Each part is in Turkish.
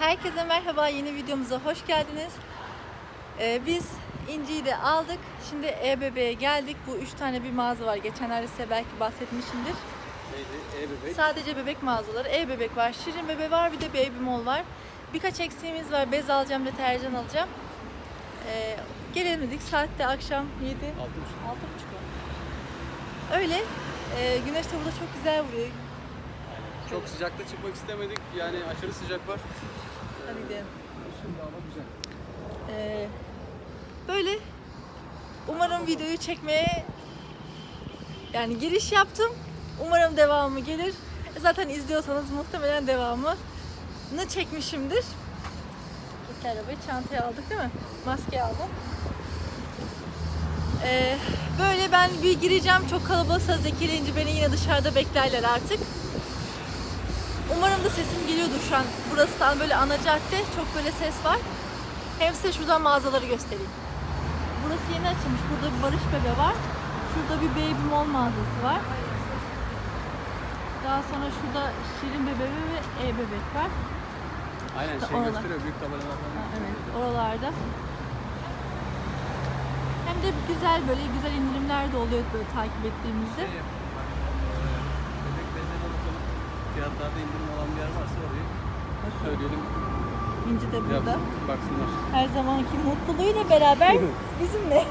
Herkese merhaba, yeni videomuza hoş geldiniz. Ee, biz İnci'yi de aldık. Şimdi E-Bebe'ye geldik. Bu üç tane bir mağaza var. Geçenlerde size belki bahsetmişimdir. Neydi? E-bebek. Sadece bebek mağazaları. E-Bebek var, Şirin Bebe var, bir de Baby Mall var. Birkaç eksiğimiz var. Bez alacağım, deterjan alacağım. Ee, gelelim dedik. Saat de akşam 7. Altı buçuk. 6.30 Öyle. Ee, güneş de burada çok güzel vuruyor. Çok sıcakta çıkmak istemedik. Yani aşırı sıcak var. Gidelim. Şimdi ama güzel. Ee, böyle umarım videoyu çekmeye yani giriş yaptım. Umarım devamı gelir. Zaten izliyorsanız muhtemelen devamını çekmişimdir. Gitti arabayı çantaya aldık değil mi? Maske aldım. Ee, böyle ben bir gireceğim. Çok kalabalıksa zekilince beni yine dışarıda beklerler artık. Umarım da sesim geliyordur şu an. Burası tam böyle ana cadde. Çok böyle ses var. Hem size şuradan mağazaları göstereyim. Burası yeni açılmış. Burada bir Barış Bebe var. Şurada bir Baby Mall mağazası var. Daha sonra şurada Şirin Bebe ve E-Bebek var. Aynen İşte şey oralar. gösteriyor. Büyük tabelalar falan. Ha, evet, oralarda. Hem de güzel böyle güzel indirimler de oluyor böyle takip ettiğimizde. Şey yapalım, bak, eee, Bebek bezlerine bakalım. Fiyatlarda indirim olan bir yer varsa orayı söyleyelim. İnci de burada. Yapsın, baksınlar. Her zamanki mutluluğuyla beraber bizimle.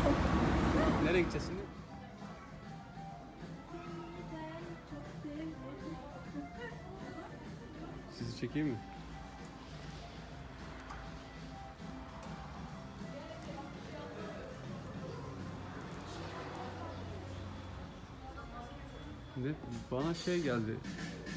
Nereye gideceğiz şimdi? Sizi çekeyim mi? Ne? Bana şey geldi.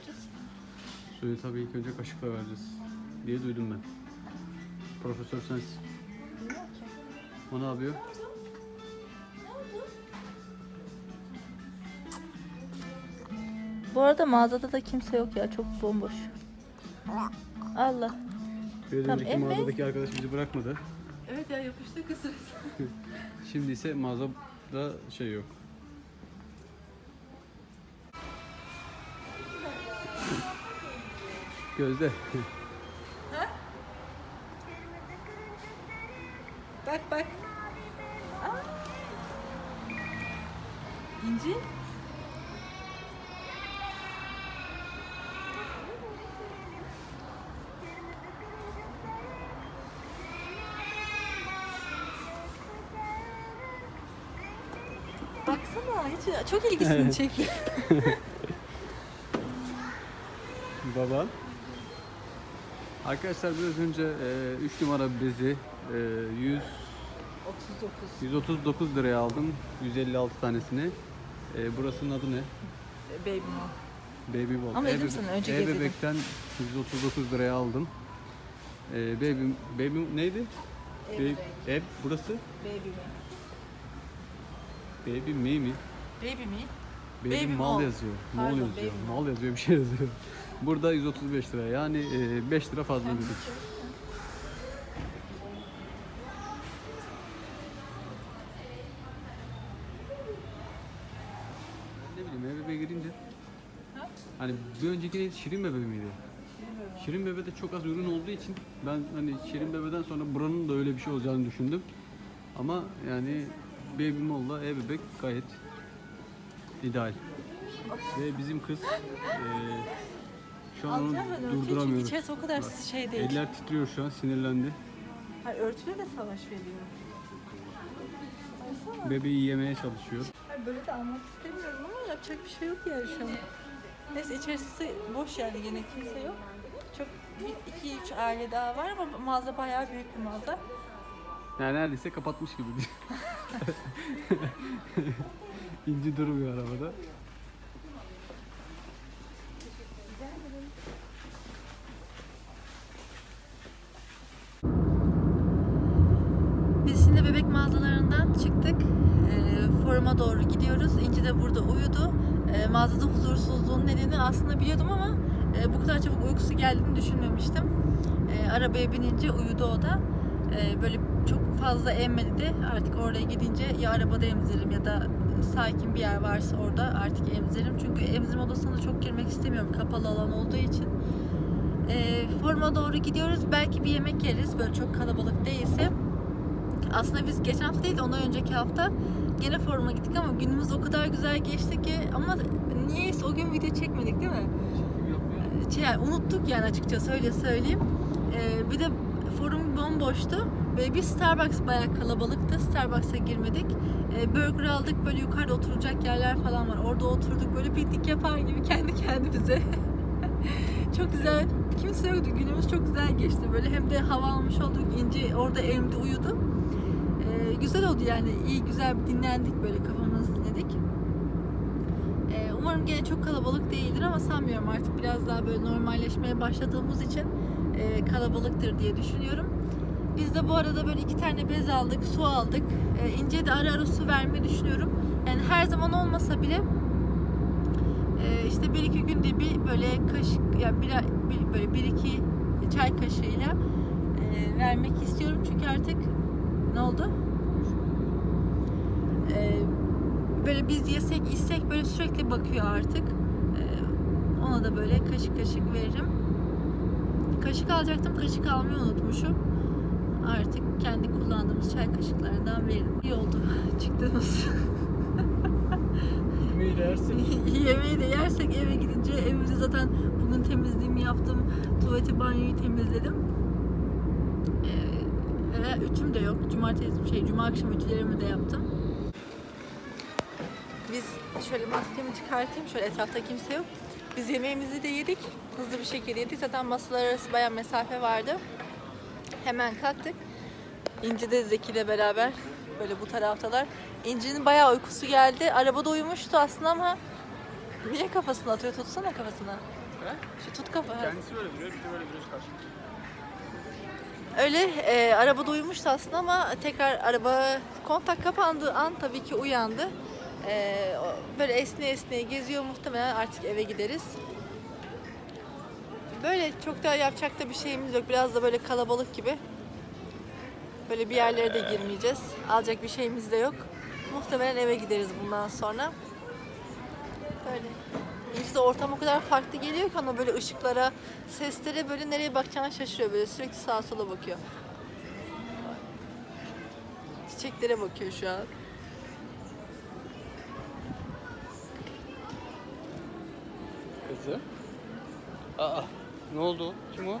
vereceğiz? Suyu tabii ilk önce kaşıkla vereceğiz diye duydum ben. Profesör sensin. Bilmiyorum ki. O ne yapıyor? Bu arada mağazada da kimse yok ya çok bomboş. Allah. Bir Tamam, önceki mağazadaki arkadaş bizi bırakmadı. Evet ya yapıştı kısır. Şimdi ise mağazada şey yok. Gözde. Bak bak. Aa. İnci. Baksana hiç çok ilgisini çekti. Baban. Arkadaşlar biraz önce 3 numara bezi e, 100 39. 139 liraya aldım. 156 tanesini. E, burasının adı ne? Baby mom. Baby Wall. Ama dedim sana, önce gezelim. E-bebekten 139 liraya aldım. E, baby, baby neydi? Baby, ev burası? Baby me. Baby me mi? Baby me. Baby, Baby mal mall. yazıyor. Mal Pardon, yazıyor. baby Mal yazıyor bir şey yazıyor. Burada 135 lira. Yani e, 5 lira fazla ödedik. Ne bileyim eve girince Ha? hani bir önceki neydi? Şirin bebe miydi? Şirin bebede çok az ürün olduğu için ben hani Şirin bebeden sonra buranın da öyle bir şey olacağını düşündüm. Ama yani Baby Mall'la e-bebek gayet ideal. Ve bizim kız eee şu an onu örtüyü çünkü durduramıyoruz. içerisi o kadar şey değil. Eller titriyor şu an sinirlendi. Hayır, örtüyle de savaş veriyor. Baksana. Bebeği yemeye çalışıyor. Ay böyle de almak istemiyorum ama yapacak bir şey yok yani şu an. Neyse içerisi boş yani yine kimse yok. Çok bir, iki üç aile daha var ama mağaza bayağı büyük bir mağaza. Yani neredeyse kapatmış gibi. İnci durmuyor arabada. Biz şimdi bebek mağazalarından çıktık. E, foruma doğru gidiyoruz. İnci de burada uyudu. E, mağazada huzursuzluğun nedeni aslında biliyordum ama e, bu kadar çabuk uykusu geldiğini düşünmemiştim. E, arabaya binince uyudu o da. E, böyle çok fazla emmedi de artık oraya gidince ya arabada emziririm ya da sakin bir yer varsa orada artık emziririm. Çünkü emzirme odasına çok girmek istemiyorum kapalı alan olduğu için. E, foruma doğru gidiyoruz. Belki bir yemek yeriz böyle çok kalabalık değilse. Aslında biz geçen hafta değil de ondan önceki hafta gene foruma gittik ama günümüz o kadar güzel geçti ki ama niyeyse o gün video çekmedik değil mi? Şey, yani unuttuk yani açıkçası öyle söyleyeyim. Ee, bir de forum bomboştu ve bir Starbucks bayağı kalabalıktı. Starbucks'a girmedik. Ee, burger aldık böyle yukarıda oturacak yerler falan var. Orada oturduk böyle piknik yapar gibi kendi kendimize. çok güzel. Kimse yoktu. Günümüz çok güzel geçti. Böyle hem de hava almış olduk. İnci orada evimde uyudu. Güzel oldu yani. iyi güzel dinlendik böyle kafamızı dinledik. Ee, umarım gene çok kalabalık değildir ama sanmıyorum artık biraz daha böyle normalleşmeye başladığımız için e, kalabalıktır diye düşünüyorum. Biz de bu arada böyle iki tane bez aldık, su aldık. E, İnce de ara ara su vermeyi düşünüyorum. Yani her zaman olmasa bile e, işte bir iki günde bir böyle kaşık ya bir, bir böyle bir iki çay kaşığıyla e, vermek istiyorum çünkü artık ne oldu? E, böyle biz yesek içsek böyle sürekli bakıyor artık. E, ona da böyle kaşık kaşık veririm. Kaşık alacaktım, kaşık almayı unutmuşum. Artık kendi kullandığımız çay kaşıklarından veririm. İyi oldu çıktığımız. Yemeği de yersek. Yemeği de yersek eve gidince evimde zaten bugün temizliğimi yaptım. Tuvaleti banyoyu temizledim. Ee, ütüm de yok. Cumartesi şey cuma akşam ütülerimi de yaptım. Biz şöyle maskemi çıkartayım. Şöyle etrafta kimse yok. Biz yemeğimizi de yedik. Hızlı bir şekilde yedik. Zaten masalar arası bayağı mesafe vardı. Hemen kalktık. İnci de Zeki ile beraber böyle bu taraftalar. İnci'nin bayağı uykusu geldi. Arabada uyumuştu aslında ama niye kafasını atıyor? Tutsana kafasına. Şu tut kafa. Kendisi böyle duruyor, bir de böyle duruyor karşı. Öyle e, arabada uyumuştu aslında ama tekrar araba kontak kapandığı an tabii ki uyandı. E, o böyle esne esneye geziyor muhtemelen artık eve gideriz. Böyle çok da yapacak da bir şeyimiz yok. Biraz da böyle kalabalık gibi. Böyle bir yerlere de girmeyeceğiz. Alacak bir şeyimiz de yok. Muhtemelen eve gideriz bundan sonra. Böyle. İşte ortam o kadar farklı geliyor ki ona böyle ışıklara, seslere böyle nereye bakacağını şaşırıyor. Böyle sürekli sağa sola bakıyor. Çiçeklere bakıyor şu an. Kızı. Aa, ne oldu? Kim o?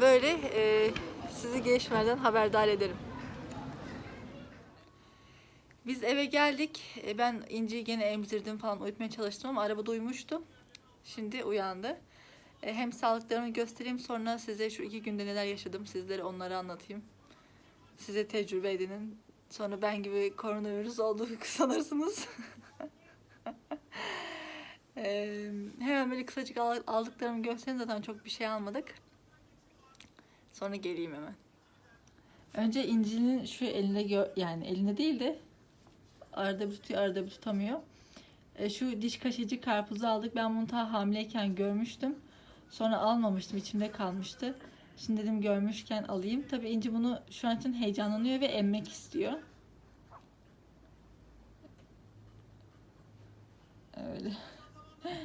Böyle e, sizi gelişmelerden haberdar ederim. Biz eve geldik. E, ben İnci'yi gene emzirdim falan uyutmaya çalıştım ama arabada uyumuştu. Şimdi uyandı. E, hem sağlıklarımı göstereyim sonra size şu iki günde neler yaşadım sizlere onları anlatayım. Size tecrübe edinin. Sonra ben gibi koronavirüs olduğu sanırsınız. hemen böyle kısacık al- aldıklarımı göstereyim zaten çok bir şey almadık. Sonra geleyim hemen. Önce İnci'nin şu elinde yani elinde değil de arada bir tutuyor arada bir tutamıyor. E, şu diş kaşıcı karpuzu aldık. Ben bunu ta hamileyken görmüştüm. Sonra almamıştım. içimde kalmıştı. Şimdi dedim görmüşken alayım. Tabii İnci bunu şu an için heyecanlanıyor ve emmek istiyor. Öyle.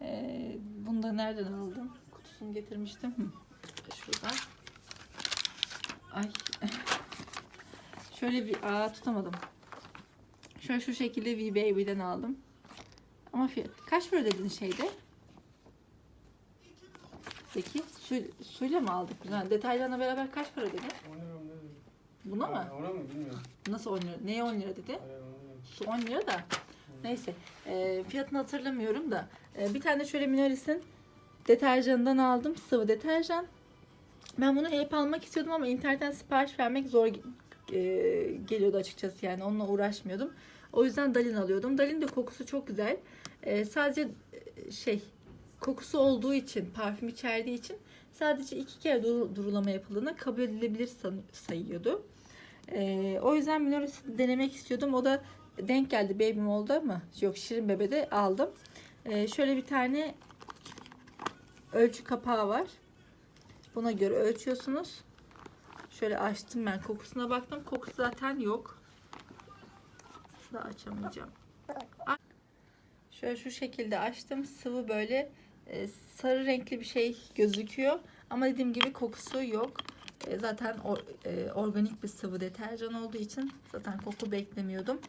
E, bunu da nereden aldım? Kutusunu getirmiştim. Hı. Şuradan. Ay. Şöyle bir aa tutamadım. Şöyle şu şekilde V Baby'den aldım. Ama fiyat kaç para dedin şeyde? Peki su, suyla mı aldık? Yani detaylarına beraber kaç para dedin? Buna mı? Ona mı bilmiyorum. Nasıl 10 lira? Neye 10 lira dedi? Su 10 lira da. Neyse. E, fiyatını hatırlamıyorum da. E, bir tane şöyle Minoles'in deterjanından aldım. Sıvı deterjan. Ben bunu hep almak istiyordum ama internetten sipariş vermek zor e, geliyordu açıkçası yani onunla uğraşmıyordum. O yüzden Dalin alıyordum. Dalin de kokusu çok güzel. E, sadece e, şey kokusu olduğu için, parfüm içerdiği için sadece iki kere dur- durulama yapıldığında kabul edilebilir sayıyordu. E, o yüzden Minoles'i denemek istiyordum. O da denk geldi Baby Moll'da ama yok Şirin Bebe'de aldım. E, şöyle bir tane ölçü kapağı var. Buna göre ölçüyorsunuz. Şöyle açtım ben kokusuna baktım. Kokusu zaten yok. Da açamayacağım. Şöyle şu şekilde açtım. Sıvı böyle e, sarı renkli bir şey gözüküyor. Ama dediğim gibi kokusu yok. E, zaten e, organik bir sıvı deterjan olduğu için zaten koku beklemiyordum.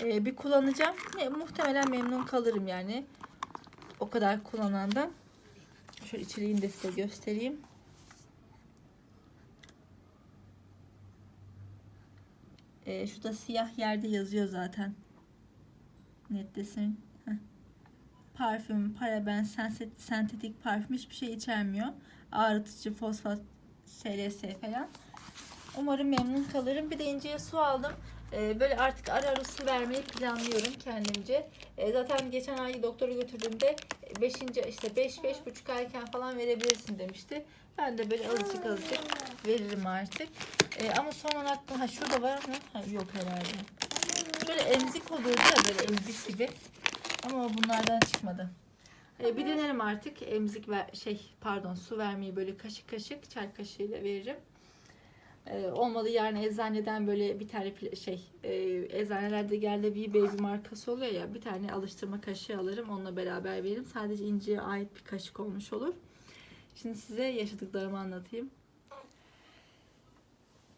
E, bir kullanacağım. E, muhtemelen memnun kalırım yani. O kadar kullanandan. Şöyle içeriğini de size göstereyim. E, şurada siyah yerde yazıyor zaten. Netlesin. Heh. Parfüm, paraben, sentetik parfüm hiçbir şey içermiyor. Ağrıtıcı, fosfat, SLS falan. Umarım memnun kalırım. Bir de inceye su aldım. Ee, böyle artık ara ara su vermeyi planlıyorum kendimce. Ee, zaten geçen ay doktora götürdüğümde 5. işte 5 beş, buçuk ayken falan verebilirsin demişti. Ben de böyle azıcık azıcık veririm artık. Ee, ama sonra aklıma ha şurada var mı? Ha, yok herhalde. Şöyle emzik oluyordu ya böyle emzik gibi. Ama bunlardan çıkmadı. Ee, bir denerim artık emzik ver şey pardon su vermeyi böyle kaşık kaşık çay kaşığıyla veririm. Ee, olmadı yarın eczaneden böyle bir tane şey e, eczanelerde geldi bir baby markası oluyor ya bir tane alıştırma kaşığı alırım onunla beraber veririm. Sadece inciye ait bir kaşık olmuş olur. Şimdi size yaşadıklarımı anlatayım.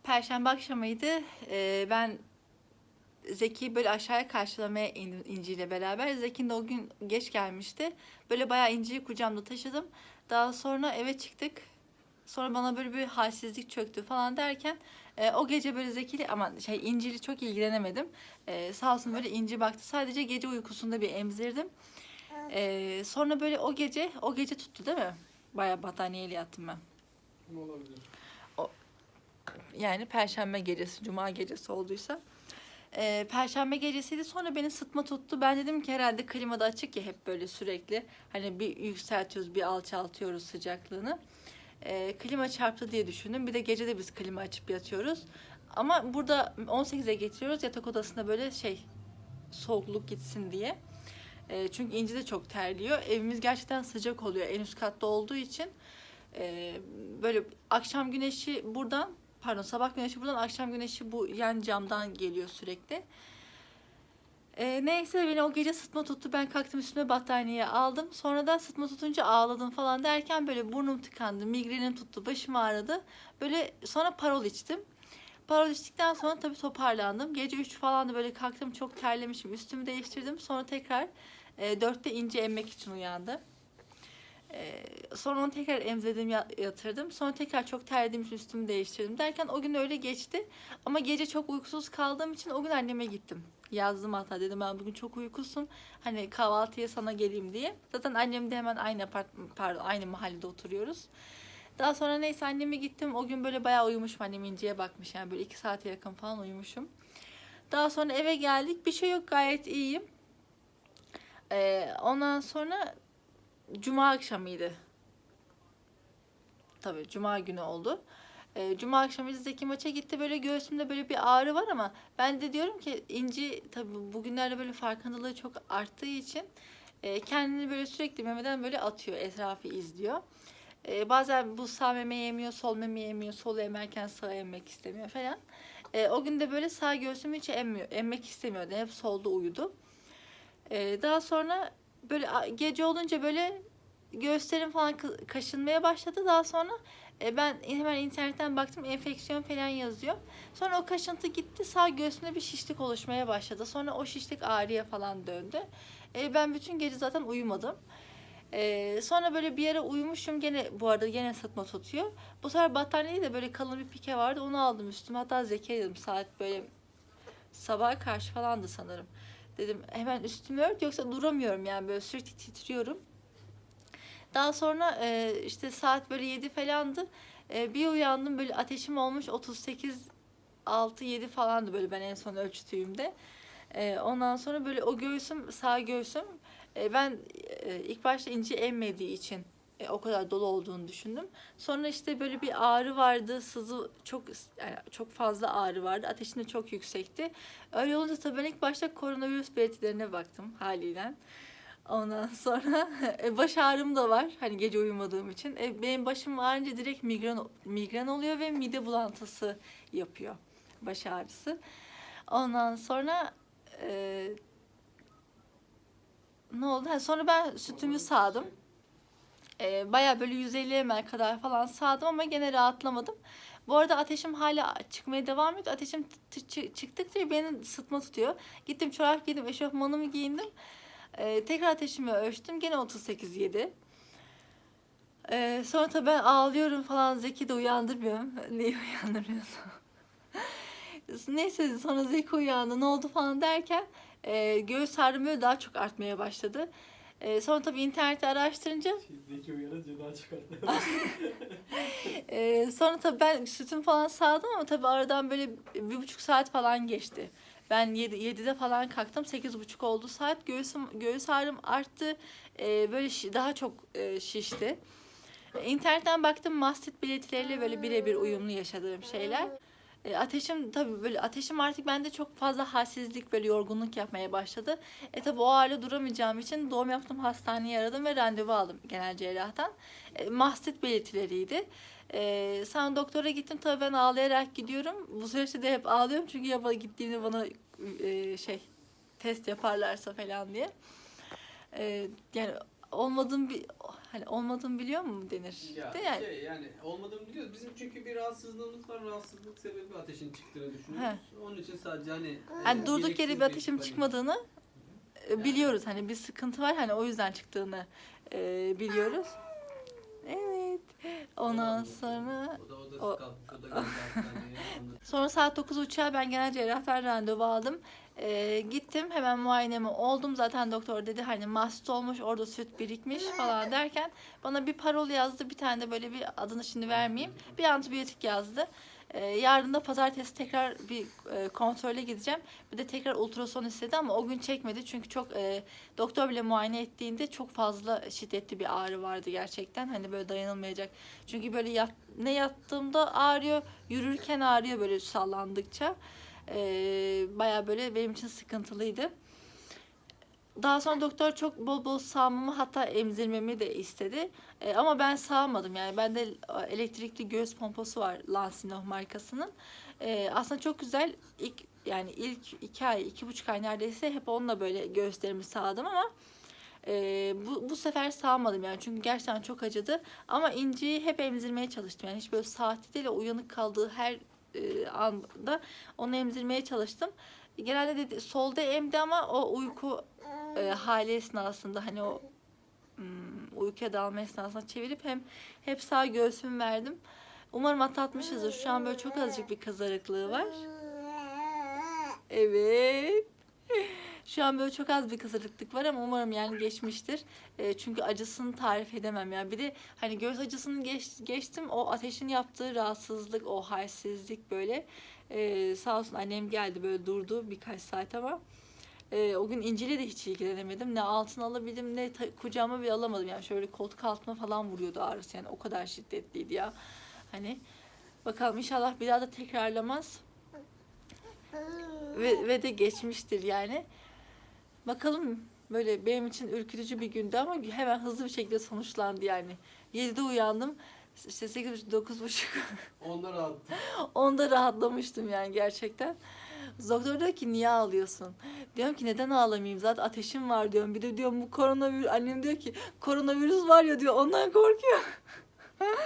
Perşembe akşamıydı. Ee, ben Zeki böyle aşağıya karşılamaya indim İnci ile beraber. Zeki'nin de o gün geç gelmişti. Böyle bayağı İnci'yi kucağımda taşıdım. Daha sonra eve çıktık. Sonra bana böyle bir halsizlik çöktü falan derken e, o gece böyle Zeki'yle ama şey İnci'yle çok ilgilenemedim. E, sağ olsun böyle İnci baktı. Sadece gece uykusunda bir emzirdim. E, sonra böyle o gece o gece tuttu değil mi? Bayağı battaniyeyle yattım ben. Olabilir. Yani perşembe gecesi, cuma gecesi olduysa. Ee, perşembe gecesiydi sonra beni sıtma tuttu. Ben dedim ki herhalde klimada açık ya hep böyle sürekli. Hani bir yükseltiyoruz bir alçaltıyoruz sıcaklığını. Ee, klima çarptı diye düşündüm. Bir de gece de biz klima açıp yatıyoruz. Ama burada 18'e getiriyoruz yatak odasında böyle şey soğukluk gitsin diye. Ee, çünkü İnci de çok terliyor. Evimiz gerçekten sıcak oluyor en üst katta olduğu için. Ee, böyle akşam güneşi buradan pardon sabah güneşi buradan akşam güneşi bu yan camdan geliyor sürekli. Ee, neyse beni o gece sıtma tuttu. Ben kalktım üstüme battaniye aldım. Sonra da sıtma tutunca ağladım falan derken böyle burnum tıkandı. Migrenim tuttu. Başım ağrıdı. Böyle sonra parol içtim. Parol içtikten sonra tabii toparlandım. Gece 3 falan da böyle kalktım çok terlemişim. Üstümü değiştirdim. Sonra tekrar e, 4'te ince emmek için uyandı. Ee, sonra onu tekrar emzirdim ya- yatırdım. Sonra tekrar çok terlediğim için üstümü değiştirdim derken o gün öyle geçti. Ama gece çok uykusuz kaldığım için o gün anneme gittim. Yazdım hatta dedim ben bugün çok uykusum. Hani kahvaltıya sana geleyim diye. Zaten annem de hemen aynı apart pardon aynı mahallede oturuyoruz. Daha sonra neyse anneme gittim. O gün böyle bayağı uyumuşum. Annem İnci'ye bakmış yani böyle iki saate yakın falan uyumuşum. Daha sonra eve geldik. Bir şey yok gayet iyiyim. Ee, ondan sonra Cuma akşamıydı. Tabii Cuma günü oldu. Ee, Cuma akşamı Zeki maça gitti. Böyle göğsümde böyle bir ağrı var ama ben de diyorum ki İnci tabii bugünlerde böyle farkındalığı çok arttığı için e, kendini böyle sürekli memeden böyle atıyor. Etrafı izliyor. E, bazen bu sağ meme yemiyor, sol meme yemiyor. Sol emerken sağ emmek istemiyor falan. E, o gün de böyle sağ göğsümü hiç emmiyor, emmek istemiyordu. Hep solda uyudu. E, daha sonra böyle gece olunca böyle göğüslerim falan kaşınmaya başladı. Daha sonra e, ben hemen internetten baktım enfeksiyon falan yazıyor. Sonra o kaşıntı gitti. Sağ göğsümde bir şişlik oluşmaya başladı. Sonra o şişlik ağrıya falan döndü. E, ben bütün gece zaten uyumadım. Ee, sonra böyle bir yere uyumuşum gene bu arada gene sıtma tutuyor. Bu sefer battaniyeyi de böyle kalın bir pike vardı onu aldım üstüme. Hatta Zekiye dedim saat böyle sabaha karşı falandı sanırım. Dedim hemen üstümü ört yoksa duramıyorum yani böyle sürekli titriyorum. Daha sonra e, işte saat böyle 7 falandı. E, bir uyandım böyle ateşim olmuş 38 6 7 falandı böyle ben en son ölçtüğümde. E, ondan sonra böyle o göğsüm sağ göğsüm e, ben e, ilk başta inci emmediği için e, o kadar dolu olduğunu düşündüm. Sonra işte böyle bir ağrı vardı, sızı çok yani çok fazla ağrı vardı. Ateşim de çok yüksekti. Öyle olunca tabii ben ilk başta koronavirüs belirtilerine baktım haliyle. Ondan sonra e, baş ağrım da var. Hani gece uyumadığım için. E, benim başım ağrınca direkt migren migren oluyor ve mide bulantısı yapıyor. Baş ağrısı. Ondan sonra e, ne oldu? Ha, sonra ben sütümü sağdım. E, Baya böyle 150 ml kadar falan sağdım ama gene rahatlamadım. Bu arada ateşim hala çıkmaya devam ediyor. Ateşim çıktıkça beni sıtma tutuyor. Gittim çorap giydim, eşofmanımı giyindim. Ee, tekrar ateşimi ölçtüm. Gene 38.7. Ee, sonra tabii ben ağlıyorum falan. Zeki de uyandırmıyorum. Niye uyandırmıyorsun? Neyse sonra Zeki uyandı. Ne oldu falan derken e, göğüs ağrım böyle daha çok artmaya başladı. E, sonra tabii internette araştırınca Zeki uyanınca daha çıkarttı. Ee, sonra tabii ben sütüm falan sağdım ama tabii aradan böyle bir buçuk saat falan geçti. Ben 7, 7'de falan kalktım. sekiz buçuk oldu saat. Göğsüm, göğüs ağrım arttı. Ee, böyle şi- daha çok e, şişti. İnternetten baktım mastit biletleriyle böyle birebir uyumlu yaşadığım şeyler. E, ateşim tabii böyle ateşim artık bende çok fazla halsizlik böyle yorgunluk yapmaya başladı. E tabii o hale duramayacağım için doğum yaptım hastaneye aradım ve randevu aldım genel cerrahtan. E, mastit belirtileriydi. E, sonra doktora gittim tabii ben ağlayarak gidiyorum. Bu süreçte de hep ağlıyorum çünkü ya bana gittiğimde bana e, şey test yaparlarsa falan diye. E, yani olmadığım bir hani olmadığım biliyor mu denir? Ya de yani. şey yani olmadığını biliyoruz. Bizim çünkü bir rahatsızlığımız var. Rahatsızlık sebebi ateşin çıktığını düşünüyoruz. Onun için sadece hani Hani e, durduk yere bir ateşim panik- çıkmadığını e, biliyoruz. Hani bir sıkıntı var hani o yüzden çıktığını e, biliyoruz. Ondan sonra O sonra saat 9.30'a ben genel cerrahtan randevu aldım. E, gittim hemen muayenemi oldum. Zaten doktor dedi hani mast olmuş orada süt birikmiş falan derken bana bir parol yazdı. Bir tane de böyle bir adını şimdi vermeyeyim. Bir antibiyotik yazdı. E, yarın da pazartesi tekrar bir e, kontrole gideceğim. Bir de tekrar ultrason istedi ama o gün çekmedi. Çünkü çok e, doktor bile muayene ettiğinde çok fazla şiddetli bir ağrı vardı gerçekten. Hani böyle dayanılmayacak. Çünkü böyle yat, ne yattığımda ağrıyor, yürürken ağrıyor böyle sallandıkça. E, Baya böyle benim için sıkıntılıydı. Daha sonra doktor çok bol bol sağmamı hatta emzirmemi de istedi. E, ama ben sağmadım yani bende e, elektrikli göğüs pompası var Lansino markasının. E, aslında çok güzel ilk yani ilk iki ay iki buçuk ay neredeyse hep onunla böyle göğüslerimi sağdım ama e, bu, bu sefer sağmadım yani çünkü gerçekten çok acıdı. Ama inciyi hep emzirmeye çalıştım yani hiç böyle saati değil uyanık kaldığı her e, anda onu emzirmeye çalıştım. Genelde dedi, solda emdi ama o uyku e, hali esnasında hani o hmm, uykuya dalma esnasında çevirip hem hep sağ göğsümü verdim. Umarım atlatmışızdır. Şu an böyle çok azıcık bir kızarıklığı var. Evet. Şu an böyle çok az bir kızarıklık var ama umarım yani geçmiştir. E, çünkü acısını tarif edemem yani. Bir de hani göğüs acısını geç, geçtim. O ateşin yaptığı rahatsızlık, o halsizlik böyle. E, sağ olsun annem geldi böyle durdu birkaç saat ama. E, o gün İnci'yle de hiç ilgilenemedim. Ne altına alabildim ne kucağıma bir alamadım. Yani şöyle koltuk altına falan vuruyordu ağrısı. Yani o kadar şiddetliydi ya. Hani bakalım inşallah bir daha da tekrarlamaz. Ve, ve de geçmiştir yani. Bakalım böyle benim için ürkütücü bir gündü ama hemen hızlı bir şekilde sonuçlandı yani. 7'de uyandım. İşte 8.30 9.30 Onlar attı. Onda rahatlamıştım yani gerçekten. Doktor diyor ki niye ağlıyorsun? Diyorum ki neden ağlamayayım? Zaten ateşim var diyorum. Bir de diyorum bu koronavirüs. Annem diyor ki koronavirüs var ya diyor. Ondan korkuyor.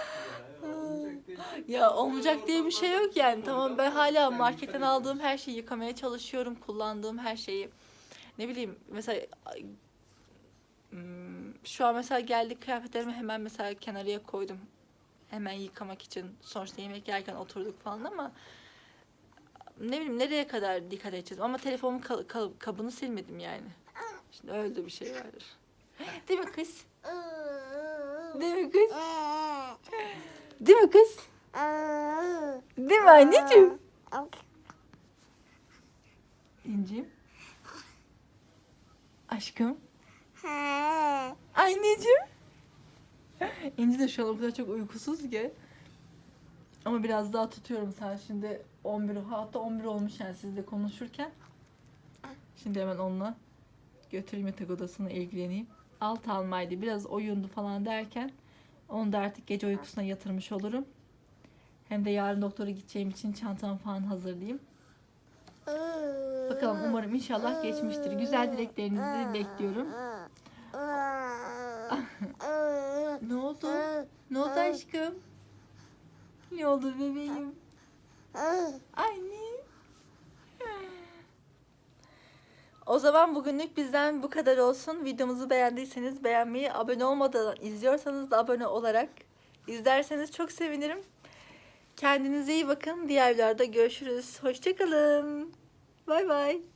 Ya olmayacak diye bir şey yok yani. Tamam ben hala marketten aldığım her şeyi yıkamaya çalışıyorum. Kullandığım her şeyi. Ne bileyim mesela Hmm, Şu an mesela geldik kıyafetlerimi hemen mesela kenarıya koydum. Hemen yıkamak için. Sonuçta yemek yerken oturduk falan ama ne bileyim nereye kadar dikkat edeceğiz. Ama telefonun kal- kal- kabını silmedim yani. Şimdi öyle bir şey vardır. Değil mi kız? Değil mi kız? Değil mi kız? Değil mi anneciğim? İncim. Aşkım. Anneciğim. İnci de şu an o kadar çok uykusuz ki. Ama biraz daha tutuyorum sen şimdi 11 hatta 11 olmuş yani sizle konuşurken. Şimdi hemen onunla götüreyim yatak odasına ilgileneyim. Alt almaydı biraz oyundu falan derken onu da artık gece uykusuna yatırmış olurum. Hem de yarın doktora gideceğim için çantamı falan hazırlayayım. Bakalım umarım inşallah geçmiştir. Güzel dileklerinizi bekliyorum. Ne oldu? Ne oldu aşkım? Ne oldu bebeğim? Anne. O zaman bugünlük bizden bu kadar olsun. Videomuzu beğendiyseniz beğenmeyi, abone olmadan izliyorsanız da abone olarak izlerseniz çok sevinirim. Kendinize iyi bakın. Diğer videolarda görüşürüz. Hoşçakalın. Bay bay.